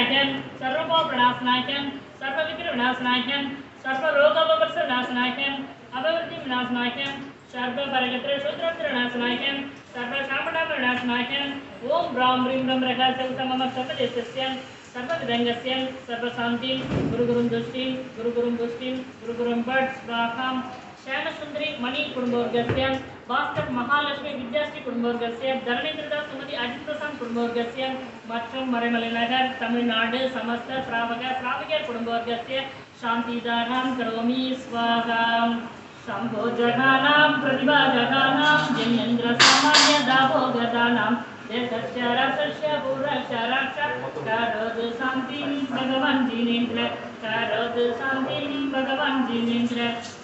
विघ्नराजन शांतिकराजन सर्वपापनाशनायकन सर्वविघ्न विनाशनायकन सर्वरोगोपवर्ष विनाशनायकन अभिवृद्धि विनाशनायकन शूद्रत्र विनाशनायकन सर्वशामणाम विनाशनायकन ओम ब्राह्म ह्रीं ब्रह्म रहस्य मम सर्वदेशस्य, सर्वविदङ्गस्य, सर्वशान्तिं, गुरुगुरुं दुष्टिं, गुरुगुरुं पुष्टिं, गुरुगुरुं भट् स्वाहां शयनसुन्दरी मणि मणिकुटुम्बवर्गस्य भास्कर् महालक्ष्मी विद्याश्री कुटुम्बवर्गस्य धरणीन्द्रदास् सुमति अजितदासान् कुटुम्बवर्गस्य மற்றும் மறைமலைநகர் தமிழ்நாடு சமஸ்த திராவக திராவகர் குடும்பவர்க்கस्य शान्तिदानां करोमि, स्वाहा। शम्भो जगानां प्रतिभाजगानां जन्यन्द्रसामान्यदाभोगदानां देशस्य रसस्य पुरस्य रक्ष करोतु शान्तिं भगवान् जिनेन्द्र करोतु शान्तिं भगवान् जिनेन्द्र।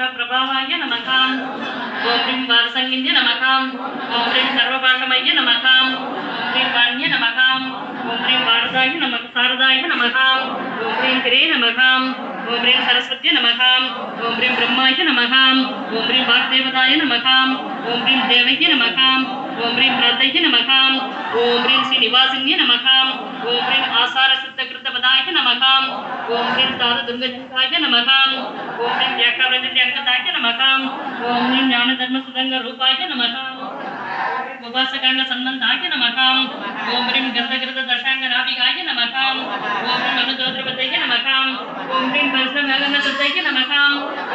ब्रह्म मख प्रभावाय नमः ओम ह्रीं वारसंगिन्य नमः ओम ह्रीं सर्वपाशमय नमः ओम ह्रीं वाण्य नमः ओम ह्रीं वारदाय नमः शारदाय नमः ओम ह्रीं गिरे नमः ओम ह्रीं सरस्वत्यै नमः ओम ह्रीं ब्रह्माय नमः ओम ह्रीं वाग्देवताय नमः ओम ह्रीं देवैः नमः ओम ह्रीं प्रातैः नमः ओम ह्रीं श्रीनिवासिन्ये नमः ओम ह्रीं आसारसिद्धकृतपदाय नमः ओम ह्रीं तारदुर्गजनाय नमः ओम ह्रीं व्याख्यावृन्दित्यङ्गदाय नमः ओम ह्रीं ज्ञानधर्मसुदङ्गरूपाय नमः उपासकांग संबंधाय नमः ओम ह्रीं गंधकृत दशांगनाभिगाय नमः ओम ह्रीं अनुदोद्रपतये नमः ओम ह्रीं परिश्रमगनसुद्धये नमः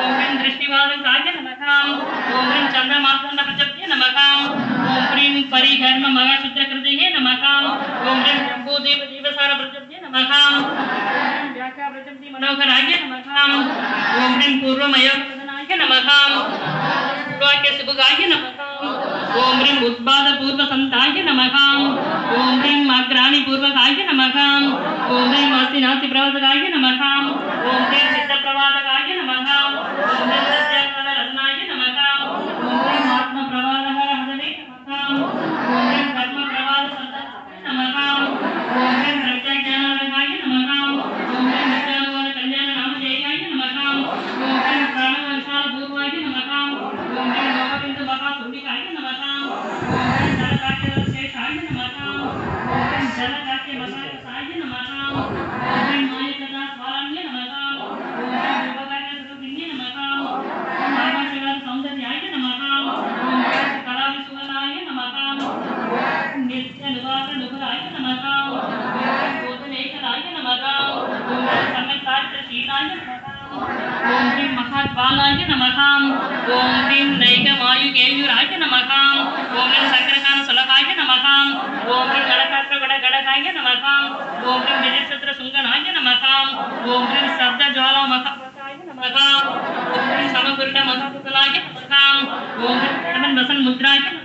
ओम ह्रीं दृष्टिवादकाय नमः ओम ह्रीं चन्द्रमार्तण्डप्रचप्ये नमः ओम ह्रीं परिघर्म मगाशुद्रकृतये नमः ओम ह्रीं जम्बूदेव देवसारप्रचप्ये नमः व्याख्याप्रचप्ति मनोहराय नमः ओम ह्रीं पूर्वमयोगनाय नमः वाक्य सुभगाय नमः ओम ह्रीं उद्बाद पूर्व संताय नमः ओम ह्रीं अग्राणि पूर्वकाय नमः ओम ह्रीं वासिनाथि प्रवर्तकाय नमः ओम ह्रीं सिद्ध प्रवादकाय नमः ओम ह्रीं सत्याकाल रत्नाय नमः ओम ह्रीं आत्म प्रवादः हरणे नमः ओम ह्रीं कर्म प्रवाद संताय नमः ओम ह्रीं प्रज्ञाज्ञानाय नमः ओम ह्रीं नित्यानुवाद कल्याण नामधेयाय नमः ओम ह्रीं प्राणवंशाल पूर्वाय नमः ओम ह्रीं लोकबिंदु महापुण्डिकाय नमः ओम ह्रीं जलकाट्यशेषाय नमः ओम ह्रीं जलकाट्य महारसाय नमः ओम ह्रीं मायकदा स्वाराण्य नमः ओम ह्रीं रूपकाट्य स्वरूपिण्य नमः ओम आकाशगार सौन्दर्याय नमः ओम ह्रीं कलाविसुवनाय नमः नित्य नमः ओम नमः ओम नमः ओम ह्रीं महाद्वालाय नमः ओम ह्रीं नैकमायुगेयुराय नमः ओम ह्रीं सङ्ग्रहान नमः ओम ह्रीं गणकात्रगणगणकाय नमः ओम ह्रीं विजयसत्र नमः ओम ह्रीं शब्दज्वाला नमः ओम ह्रीं समपुरुष नमः ओम ह्रीं वसन् मुद्राय नमः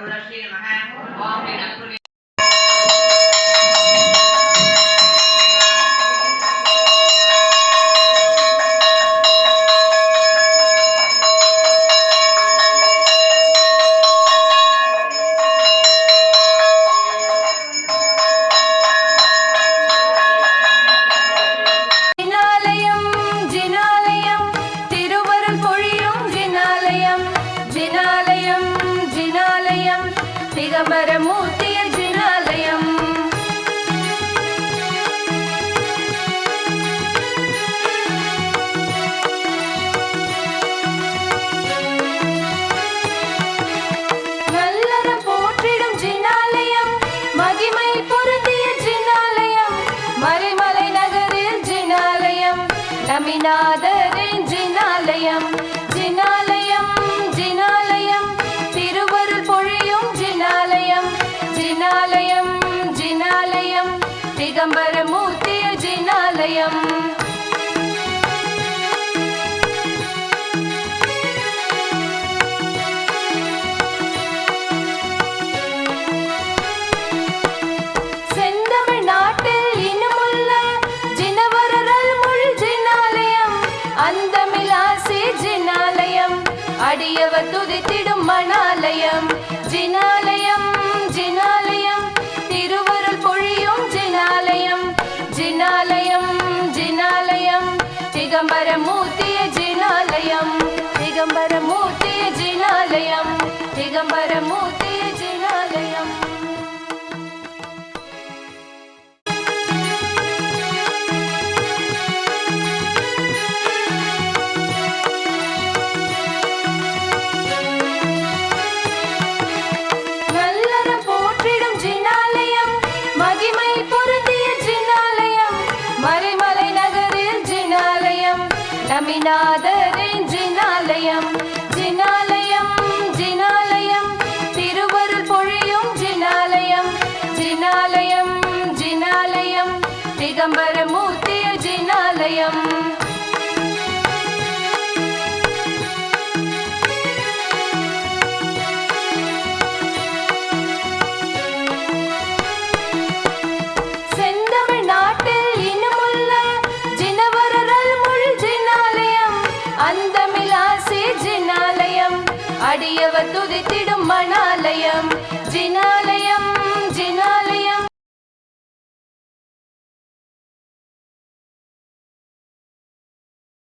துதித்திடும் மணாலயம். स्वामिनाद அடியவன் துதித்திடும் மணாலயம். ஜினால